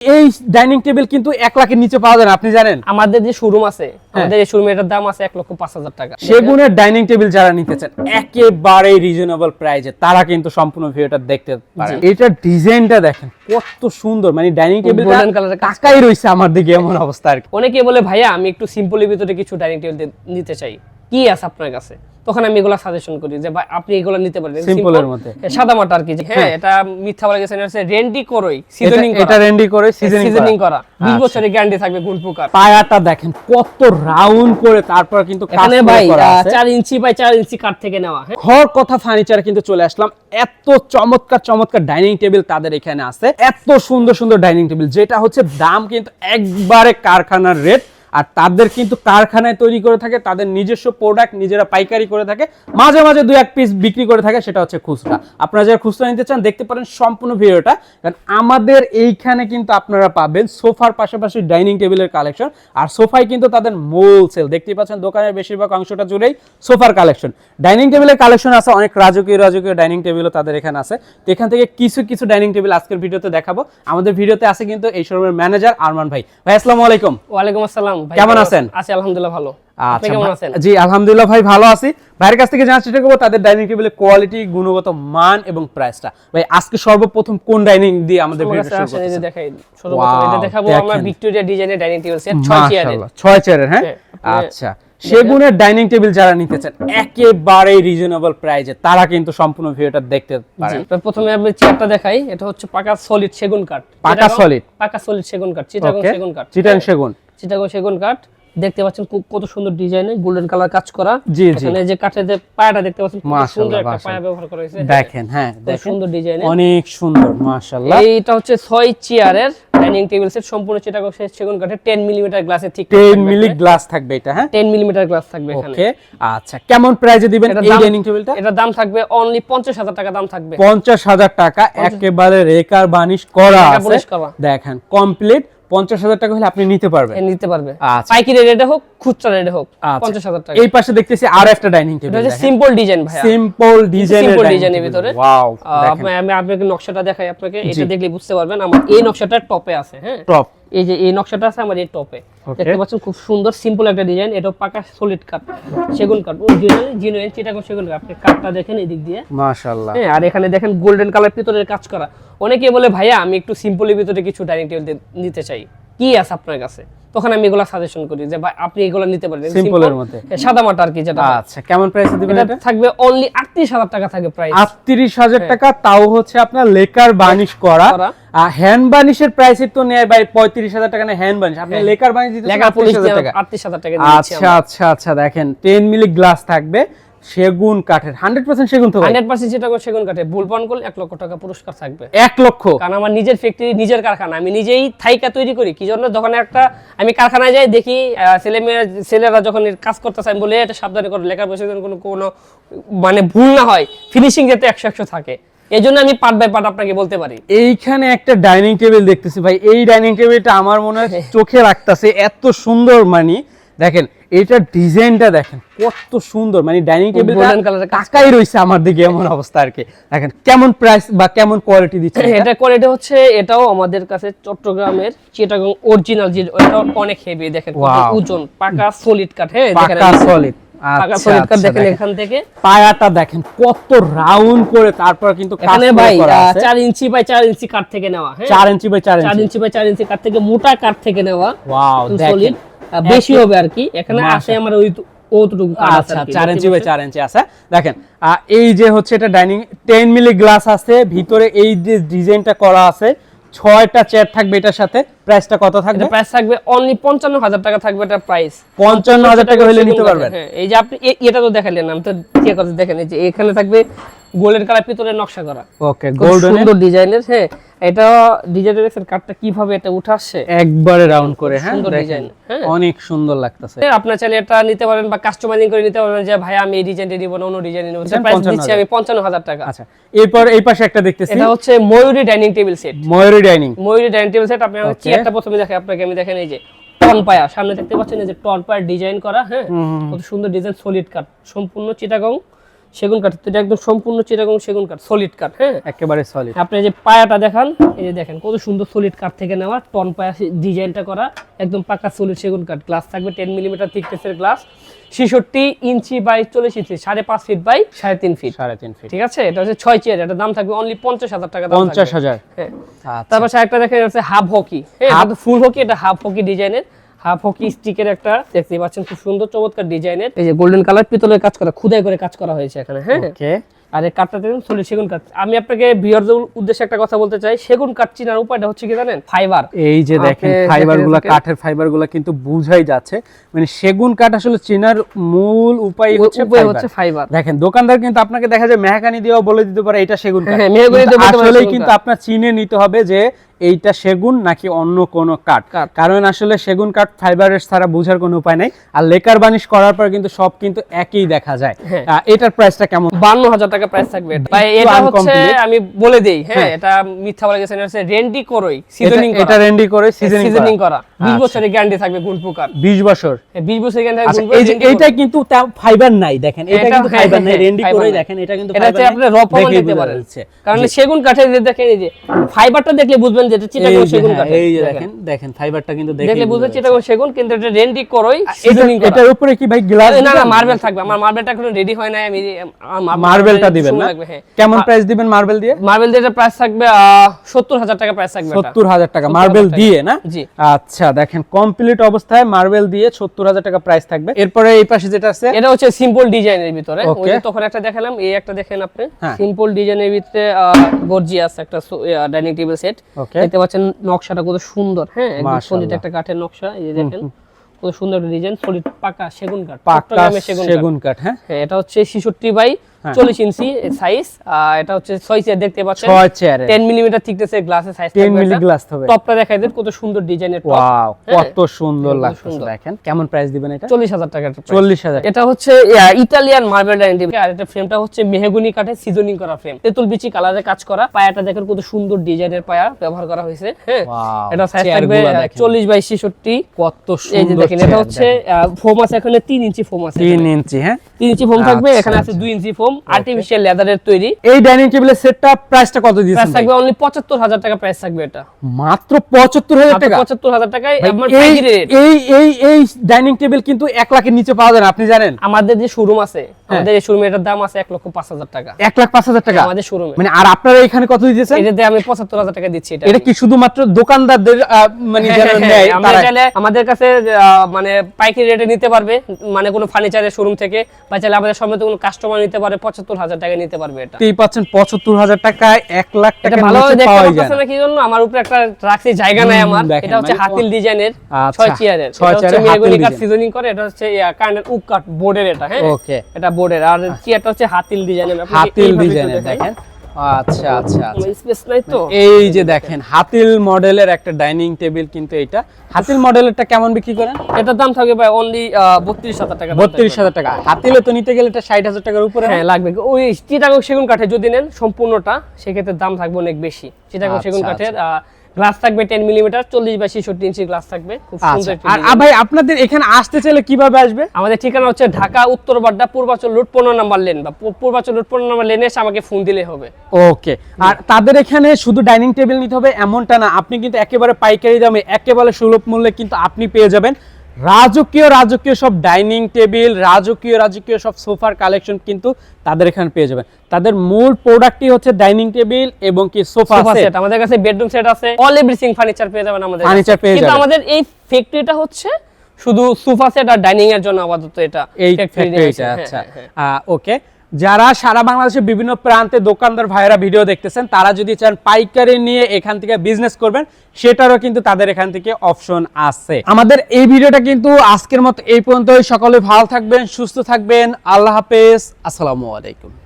এই dining table কিন্তু এক লাখের নিচে পাওয়া যায় না আপনি জানেন? আমাদের যে শোরুম আছে আমাদের এই শোরুমের এটার দাম আছে এক লক্ষ পাঁচ হাজার টাকা। সেগুনের ডাইনিং টেবিল যারা নিতে চান একেবারেই রিজনেবল প্রাইসে তারা কিন্তু সম্পূর্ণ ভিডিওটা দেখতে পারে। এটা ডিজাইনটা দেখেন কত সুন্দর। মানে ডাইনিং টেবিলের কাজ টাকাই রয়েছে আমার দিকে এমন অবস্থা আর কি। অনেকে বলে ভাইয়া আমি একটু সিম্পলের ভিতরে কিছু ডাইনিং টেবিল নিতে চাই। কি আছে আপনার কাছে? তখন আমি এগুলো সাজেশন করি যে ভাই আপনি এগুলো নিতে পারেন। এর মধ্যে। সাদা মাটা আর কি হ্যাঁ এটা মিথ্যা বলে গেছেন এটা রেন্ডি করই সিজনিং এটা- এটা রেন্ডি করে। সিজনিং করা। 20 আচ্ছা। বছরের গ্যারান্টি থাকবে গুল পোকার। পায়াটা দেখেন কত রাউন্ড করে তারপর কিন্তু করে ভাই করা আহ, আছে। চার ইঞ্চি বাই চার ইঞ্চি কাঠ থেকে নেওয়া হ্যাঁ। ঘর কথা ফার্নিচার কিন্তু চলে আসলাম। এত চমৎকার চমৎকার ডাইনিং টেবিল তাদের এখানে আছে। এত সুন্দর সুন্দর ডাইনিং টেবিল যেটা হচ্ছে দাম কিন্তু একবারে কারখানার রেট আর তাদের কিন্তু কারখানায় তৈরি করে থাকে, তাদের নিজস্ব প্রোডাক্ট নিজেরা পাইকারি করে থাকে, মাঝে মাঝে দুই এক পিস বিক্রি করে থাকে, সেটা হচ্ছে খুচরা। আপনারা যারা খুচরা নিতে চান, দেখতে পারেন সম্পূর্ণ ভিডিওটা, কারণ আমাদের এইখানে কিন্তু আপনারা পাবেন সোফার পাশাপাশি ডাইনিং টেবিলের কালেকশন, আর সোফায় কিন্তু তাদের মূল সেল। দেখতেই পাচ্ছেন, দোকানের বেশিরভাগ অংশটা জুড়েই সোফার কালেকশন। ডাইনিং টেবিলের কালেকশন আছে, অনেক রাজকীয় রাজকীয় ডাইনিং টেবিলও তাদের এখানে আছে। তো এখান থেকে কিছু কিছু ডাইনিং টেবিল আজকের ভিডিওতে দেখাবো। আমাদের ভিডিওতে আছে কিন্তু এই শোরুমের ম্যানেজার আরমান ভাই। ভাই, আসসালামু আলাইকুম। ওয়ালাইকুম আসসালাম। কেমন আছেন? আছি আলহামদুলিল্লাহ ভালো। আচ্ছা জি আলহামদুলিল্লাহ ভাই ভালো আছি। ভাইয়ের কাছ থেকে জানার চেষ্টা করব তাদের ডাইনিং টেবিলের কোয়ালিটি গুণগত মান এবং প্রাইসটা ভাই আজকে সর্বপ্রথম কোন ডাইনিং দিয়ে আমাদের দেখাবো আমরা ভিক্টোরিয়া ডিজাইনের ডাইনিং টেবিল সেট 6 চেয়ারের মাশাআল্লাহ ছয় চেয়ারের হ্যাঁ? হ্যাঁ, আচ্ছা সেগুনের ডাইনিং টেবিল যারা নিতে চান একেবারেই রিজনেবল প্রাইসে তারা কিন্তু সম্পূর্ণ ভিডিওটা দেখতে পারেন। তো প্রথমে আমি চেয়ারটা দেখাই এটা হচ্ছে পাকা সলিড সেগুন কাঠ। পাকা চিটাগং- solid? পাকা সলিড সেগুন কাঠ চিটাগং সেগুন কাঠ। চিটাং সেগুন। চিটাগং সেগুন কাঠ দেখতে পাচ্ছেন কত সুন্দর ডিজাইনে গোল্ডেন কালার কাজ করা। জি, জি। এখানে যে কাঠের যে পায়াটা দেখতে পাচ্ছেন সুন্দর একটা পায়া ব্যবহার করা হয়েছে। দেখেন হ্যাঁ সুন্দর ডিজাইনে অনেক সুন্দর মাশাআল্লাহ। এইটা হচ্ছে ছয় চেয়ারের ডাইনিং টেবিল সেট সম্পূর্ণ চিটাগং সেগুন কাঠের 10 মিলিমিটার গ্লাসে ঠিক 10 মিলি গ্লাস থাকবে এটা হ্যাঁ? 10 মিলিমিটার গ্লাস থাকবে এখানে। ওকে আচ্ছা কেমন প্রাইসে দিবেন এই ডাইনিং টেবিলটা এটার দাম থাকবে অনলি পঞ্চাশ হাজার টাকা দাম থাকবে। পঞ্চাশ হাজার টাকা একেবারে রেকার বানিশ করা আছে। দেখেন কমপ্লিট পঞ্চাশ হাজার টাকা হলে আপনি নিতে পারবেন। নিতে পারবে। আচ্ছা। পাইকারি রেটে হোক খুচরা রেটে হোক আচ্ছা। পঞ্চাশ হাজার টাকা। এই পাশে দেখতেছি আর একটা ডাইনিং টেবিল সিম্পল ডিজাইন ভাই সিম্পল ডিজাইন সিম্পল এর ভিতরে। ওয়াও আমি আপনাকে নকশাটা দেখাই আপনাকে। এটা দেখলে বুঝতে পারবেন আমার এই নকশাটা টপে আছে হ্যাঁ? টপ এই যে এই নকশাটা আছে এই টপে. দেখতে পাচ্ছেন খুব সুন্দর সিম্পল একটা ডিজাইন এটা পাকা সলিড কাট সেগুন কাঠ অরিজিনাল জিনুইন চিটাগং সেগুন কাট আপনি কাটটা দেখেন এদিক দিয়ে। মাশাআল্লাহ। হ্যাঁ আর এখানে দেখেন গোল্ডেন কালার ভিতরের কাজ করা। অনেকে বলে ভাইয়া আমি একটু সিম্পলের ভিতরে কিছু ডাইনিং টেবিল নিতে চাই। কি আছে আপনার কাছে? তখন আমি এগুলো সাজেশন করি যে ভাই আপনি এগুলো নিতে পারেন। এর মধ্যে। সাদা মাটা আর কি যেটা। আচ্ছা কেমন প্রাইসে দিবেন এটা থাকবে অনলি আটত্রিশ হাজার টাকা থাকবে প্রাইস আটত্রিশ হাজার টাকা তাও হচ্ছে আপনার লেকার বানিশ করা। করা। হ্যান্ড বানিশের প্রাইস তো নেয় ভাই পঁয়ত্রিশ হাজার টাকা না হ্যান্ড বানিশ আপনি লেকার বানিশ দিতে লেখা পুলিশ হাজার টাকা। আটত্রিশ হাজার টাকা দিচ্ছি আচ্ছা আচ্ছা আচ্ছা দেখেন টেন মিলি গ্লাস থাকবে। সেগুন কাঠের হান্ড্রেড পার্সেন্ট সেগুন তো হান্ড্রেড পার্সেন্ট যেটা সেগুন কাটে ভুল পান করলে এক লক্ষ টাকা পুরস্কার থাকবে। এক লক্ষ। কারণ আমার নিজের ফ্যাক্টরি নিজের কারখানা। আমি নিজেই থাইকা তৈরি করি। কি জন্য? যখন একটা আমি কারখানায় যাই দেখি ছেলে মেয়ে ছেলেরা যখন কাজ করতেছে আমি বলে এটা সাবধানে করো। লেখার বসে যেন কোনো কোনো মানে ভুল না হয়। ফিনিশিং যাতে একশো একশো থাকে। এই জন্য আমি পার্ট বাই পার্ট আপনাকে বলতে পারি। এইখানে একটা ডাইনিং টেবিল দেখতেছি ভাই। এই ডাইনিং টেবিলটা আমার মনে হয় চোখে রাখতেছে এত সুন্দর মানে। দেখেন এটা ডিজাইনটা দেখেন কত সুন্দর। মানে ডাইনিং টেবিল golden colour এর কাজ টাকাই রয়েছে আমার দিকে এমন অবস্থা আর কি। দেখেন কেমন প্রাইস বা কেমন কোয়ালিটি দিচ্ছে এটা? কোয়ালিটি হচ্ছে এটাও আমাদের কাছে চট্টগ্রামের চিটাগং অরিজিনাল যে এটা অনেক হেভি দেখেন ওজন পাকা সলিড কাঠ হ্যাঁ দেখেন পাকা সলিড পাকা আচ্ছা আচ্ছা, দেখেন দেখেন। এখান থেকে। পায়াটা দেখেন কত রাউন্ড করে তারপর কিন্তু কাজ এখানে করে ভাই করা চার ইঞ্চি বাই চার ইঞ্চি কাঠ থেকে নেওয়া হ্যাঁ। চার ইঞ্চি বাই চার চার ইঞ্চি। ইঞ্চি বাই চার ইঞ্চি কাঠ থেকে মোটা কাঠ থেকে নেওয়া ওয়াও দেখেন। বেশি হবে আর কি। এখানে আছে আমার ওই আচ্ছা ইঞ্চি বাই ইঞ্চি আছে। দেখেন এই যে হচ্ছে এটা ডাইনিং মিলি গ্লাস আছে। ভিতরে এই যে ডিজাইনটা করা আছে ছয়টা চেয়ার থাকবে এটার সাথে। প্রাইসটা কত থাকবে? প্রাইস থাকবে অনলি পঞ্চান্ন হাজার টাকা থাকবে এটা প্রাইস পঞ্চান্ন হাজার টাকা হলে নিতে পারবেন। হ্যাঁ এই যে আপনি এটা তো দেখালেন আমি তো চেক করে দেখেন এই যে এখানে থাকবে গোল্ডেন কালার ভিতরে নকশা করা। ওকে গোল্ডেন সুন্দর ডিজাইনের হ্যাঁ এটা ডিজাইনের দেখছেন কাঠটা কীভাবে এটা উঠে আসছে? একবারে রাউন্ড করে হ্যাঁ সুন্দর ডিজাইন, হ্যাঁ। অনেক সুন্দর লাগতেছে। হ্যাঁ, আপনার চাইলে এটা নিতে পারেন বা কাস্টমাইজিং করে নিতে পারবেন যে ভাই আমি এই ডিজাইনটা নিব না অন্য ডিজাইন নিব। প্রাইস দিচ্ছি আমি পঞ্চান্ন হাজার টাকা। আচ্ছা এরপর এই পাশে একটা দেখতেছি। এটা হচ্ছে Mayuri dining table set. Mayuri dining. Mayuri dining table set আপনি. চেয়ারটা প্রথমে দেখে আপনাকে আমি দেখেন এই যে টন পায়া সামনে দেখতে পাচ্ছেন এই যে টন পায়ার ডিজাইন করা হ্যাঁ। কত সুন্দর ডিজাইন সলিড কাট সম্পূর্ণ চিটাগং। সেগুন কাঠ। এটা একদম সম্পূর্ণ চিটাগং সেগুন কাঠ সলিড কাঠ হ্যাঁ? একেবারে সলিড আপনি যে পায়াটা দেখান এই যে দেখেন কত সুন্দর সলিড কাঠ থেকে নেওয়া টন পায়া ডিজাইনটা করা একদম পাকা সলিড সেগুন কাঠ। গ্লাস থাকবে টেন মিলিমিটার থিকনেসের গ্লাস ছেষট্টি ইঞ্চি বাই চল্লিশ ইঞ্চি সাড়ে পাঁচ ফিট বাই সাড়ে তিন ফিট সাড়ে তিন ফিট ঠিক আছে? এটা হচ্ছে ছয় চেয়ার এটা দাম থাকবে অনলি পঞ্চাশ হাজার টাকা দাম পঞ্চাশ। হাজার। হ্যাঁ। আচ্ছা। তারপর একটা দেখেন হচ্ছে হাফ হকি হ্যাঁ? ফুল হকি এটা হাফ হকি ডিজাইনের হাফ হকি স্টিকের একটা দেখতে পাচ্ছেন খুব সুন্দর চমৎকার ডিজাইনের এই যে গোল্ডেন কালার পিতলের কাজ করা খুদাই করে কাজ করা হয়েছে এখানে হ্যাঁ? আর এই কাঠটা দেখুন সলিড সেগুন কাঠ। আমি আপনাকে ভিউয়ারদের উদ্দেশ্যে একটা কথা বলতে চাই সেগুন কাঠ চিনার উপায়টা হচ্ছে কি জানেন? ফাইবার এই যে দেখেন আপনি ফাইবারগুলা কাঠের ফাইবারগুলা কিন্তু বুঝাই যাচ্ছে। মানে সেগুন কাঠ আসলে চিনার মূল উপায় হচ্ছে উপায় হচ্ছে ফাইবার দেখেন দোকানদার কিন্তু আপনাকে দেখা যায় মেহকানি দিয়েও বলে দিতে পারে এটা সেগুন কাঠ। হ্যাঁ, কিন্তু দিয়ে বলতে পারে আসলেই সেগুন কিন্তু কাঠ। আপনার চিনে নিতে হবে যে এইটা সেগুন নাকি অন্য কোনো কাঠ? কাঠ। কারণ আসলে সেগুন কাঠ ফাইবারের ছাড়া বোঝার কোনো উপায় নাই। আর লেকার বানিশ করার পর কিন্তু সব কিন্তু একই দেখা যায়। হ্যাঁ। এটার প্রাইসটা কেমন? বান্ন হাজার টাকা প্রাইস থাকবে এটা। ভাই এটা হচ্ছে আমি বলে দেই হ্যাঁ হ্যাঁ। এটা মিথ্যা বলে গেছেন এটা হচ্ছে রেন্ডি করই এটা- সিজনিং এটা রেন্ডি করে সিজনিং করা। বিশ আচ্ছা। বছরের গ্যারান্টি থাকবে গুণ পোকার 20 বছর। বিশ বছরের গ্যারান্টি আচ্ছা থাকবে এই যে এইটা কিন্তু ফাইবার নাই দেখেন। এটা এটা- কিন্তু হ্যাঁ, ফাইবার নাই। হ্যাঁ, রেন্ডি fiber করে দেখেন এটা কিন্তু এটা আপনি। র বোঝা পারেন। কারণ সেগুন কাঠের দেখেন এই যে ফাইবারটা দেখলে বুঝবেন যে চিটাগং সেগুন হ্যাঁ, কাঠের। এই যে দেখেন। দেখেন দেখেন ফাইবারটা কিন্তু দেখেই দেখলে বোঝা চিটাগং সেগুন কিন্তু এটা রেন্ডি করই সিজনিং করা। এটার উপরে কি ভাই গ্লাস না না মার্বেল থাকবে আমার মার্বেলটা এখনও রেডি হয় নাই আমি মার্বেলটা দিবেন না? হ্যাঁ। কেমন প্রাইস দিবেন মার্বেল দিয়ে? মার্বেল দিয়ে প্রাইস থাকবে সত্তর হাজার টাকা প্রাইস থাকবে এটা। সত্তর হাজার টাকা মার্বেল দিয়ে না? আচ্ছা দেখেন কমপ্লিট অবস্থায় মার্বেল দিয়ে সত্তর হাজার টাকা প্রাইস থাকবে। এরপরে এই পাশে যেটা আছে? এটা হচ্ছে সিম্পল ডিজাইনের ভিতরে। ওই যে তখন একটা দেখালাম এই একটা দেখেন আপনি। হ্যাঁ। সিম্পল ডিজাইনের ভিতরে গর্জিয়াস একটা ডাইনিং টেবিল সেট ওকে দেখতে পাচ্ছেন নকশাটা কত সুন্দর হ্যাঁ। সলিড একটা কাঠের নকশা এই যে দেখেন কত সুন্দর ডিজাইন সলিড পাকা সেগুন কাঠ পাকা সেগুন কাঠ। সেগুন কাঠ হ্যাঁ। হ্যাঁ এটা হচ্ছে 66 বাই হ্যাঁ। 40 ইঞ্চি সাইজ এটা হচ্ছে 6 চেয়ার দেখতে পাচ্ছেন। ছয় চেয়ারে 10 মিলিমিটার থিকনেসের গ্লাসের সাইজ 10 মিলি গ্লাস হবে। টপটা দেখাই দেন কত সুন্দর ডিজাইনের টপ হ্যাঁ। কত সুন্দর লাগছে দেখেন। কেমন প্রাইস দিবেন এটা? চল্লিশ হাজার price। চল্লিশ হাজার। এটা হচ্ছে ইটালিয়ান মার্বেল ডাইনিং আর এটা ফ্রেমটা হচ্ছে মেহগুনি কাঠের সিজনিং করা ফ্রেম তেঁতুল বিচি কালারে কাজ করা। পায়াটা দেখেন কত সুন্দর ডিজাইনের পায়া ব্যবহার করা হয়েছে। হ্যাঁ। এটা সাইজ থাকবে চল্লিশ বাই ছেষট্টি। কত সুন্দর দেখেন এটা হচ্ছে। ফোম আছে এখানে তিন ইঞ্চি ফোম আছে তিন ইঞ্চি হ্যাঁ। তিন ইঞ্চি ফোম থাকবে আচ্ছা, এখানে আছে দুই ইঞ্চি ফোম আর্টিফিশিয়াল লেদারের তৈরি। এই ডাইনিং টেবিলের সেটটা প্রাইসটা কত দিয়েছেন প্রাইস থাকবে অনলি পঁচাত্তর হাজার টাকা প্রাইস থাকবে এটা। মাত্র পঁচাত্তর হাজার টাকা? পঁচাত্তর হাজার টাকায় আমার এই রেট এই এই এই ডাইনিং টেবিল কিন্তু এক লাখের নিচে পাওয়া যায় না আপনি জানেন? আমাদের যে শোরুম আছে হ্যাঁ। আমাদের এই শোরুমে এটার দাম আছে এক লক্ষ পাঁচ হাজার টাকা। এক লাখ পাঁচ হাজার টাকা? আমাদের শোরুমে মানে আর আপনারা এখানে কত এটাতে আমি পঁচাত্তর হাজার টাকা দিচ্ছি এটা এটা কি শুধুমাত্র দোকানদারদের মানে হ্যাঁ, যারা হ্যাঁ, নেয় আমরা চাইলে আমাদের কাছে মানে পাইকারি রেটে নিতে পারবে মানে কোনো ফার্নিচারের শোরুম থেকে। বা চাইলে আমাদের সময় কোনো কাস্টমার নিতে পারে পঁচাত্তর হাজার টাকা নিতে পারবে এটা। দেখতেই পাচ্ছেন পঁচাত্তর হাজার টাকায় এক লাখ টাকা ভালো দেখতে না। কি জন্য? আমার উপরে একটা রাখছি জায়গা নাই আমার। এটা হচ্ছে হাতিল ডিজাইনের ছয় চেয়ারের ছয় চেয়ারের মেহগনি কাঠ সিজনিং করে এটা হচ্ছে কারেন্টের উক কাঠ বোর্ডের এটা হ্যাঁ? ওকে এটা বোর্ডের আর চেয়ারটা হচ্ছে হাতিল ডিজাইনের হাতিল ডিজাইনের দেখেন। আচ্ছা আচ্ছা আচ্ছা। স্পেস নাই তো? এই যে দেখেন হাতিল মডেলের একটা ডাইনিং টেবিল কিন্তু এটা। হাতিল মডেলেরটা কেমন বিক্রি করেন? এটার দাম থাকবে ভাই অনলি বত্রিশ হাজার টাকা বত্রিশ হাজার টাকা। হাতিলে তো নিতে গেলে এটা ষাট হাজার টাকার উপরে হ্যাঁ লাগবে। ওই চিটাগং সেগুন কাঠে যদি নেন সম্পূর্ণটা সেক্ষেত্রে দাম থাকবে অনেক বেশি। চিটাগং আচ্ছা, সেগুন কাঠের গ্লাস থাকবে টেন মিলিমিটার চল্লিশ বা ছেষট্টি ইঞ্চি গ্লাস থাকবে। খুব সুন্দর আচ্ছা আর আ ভাই আপনাদের এখানে আসতে চাইলে কীভাবে আসবে? আমাদের ঠিকানা হচ্ছে ঢাকা উত্তর বাড্ডা পূর্বাচল রোড পনেরো নাম্বার লেন বা পূর্বাচল রোড পনেরো নাম্বার লেনে এসে আমাকে ফোন দিলে হবে। ওকে আর তাদের এখানে শুধু ডাইনিং টেবিল নিতে হবে এমনটা না। আপনি কিন্তু একেবারে পাইকারি দামে একেবারে সুলভ মূল্যে কিন্তু আপনি পেয়ে যাবেন। রাজকীয় রাজকীয় সব ডাইনিং টেবিল রাজকীয় রাজকীয় সব সোফার কালেকশন কিন্তু তাদের এখানে পেয়ে যাবেন। তাদের মূল প্রোডাক্টই হচ্ছে ডাইনিং টেবিল এবং কি সোফা সেট। আমাদের কাছে বেডরুম সেট আছে অল এভরিথিং ফার্নিচার পেয়ে যাবেন আমাদের ফার্নিচার পেয়ে যাবেন। কিন্তু আমাদের এই ফ্যাক্টরিটা হচ্ছে শুধু সোফা সেট আর ডাইনিং এর জন্য আপাতত এটা এই ফ্যাক্টরিটা নিয়েছে। হ্যাঁ, আচ্ছা হ্যাঁ, হ্যাঁ। ওকে। যারা সারা বাংলাদেশের বিভিন্ন প্রান্তে দোকানদার ভাইয়েরা ভিডিও দেখতেছেন, তারা যদি চান পাইকারি নিয়ে এখান থেকে বিজনেস করবেন, সেটারও কিন্তু তাদের এখান থেকে অপশন আছে। আমাদের এই ভিডিওটা কিন্তু আজকের মতো এই পর্যন্তই। সকলে ভালো থাকবেন, সুস্থ থাকবেন। আল্লাহ হাফেজ। আসসালামু আলাইকুম।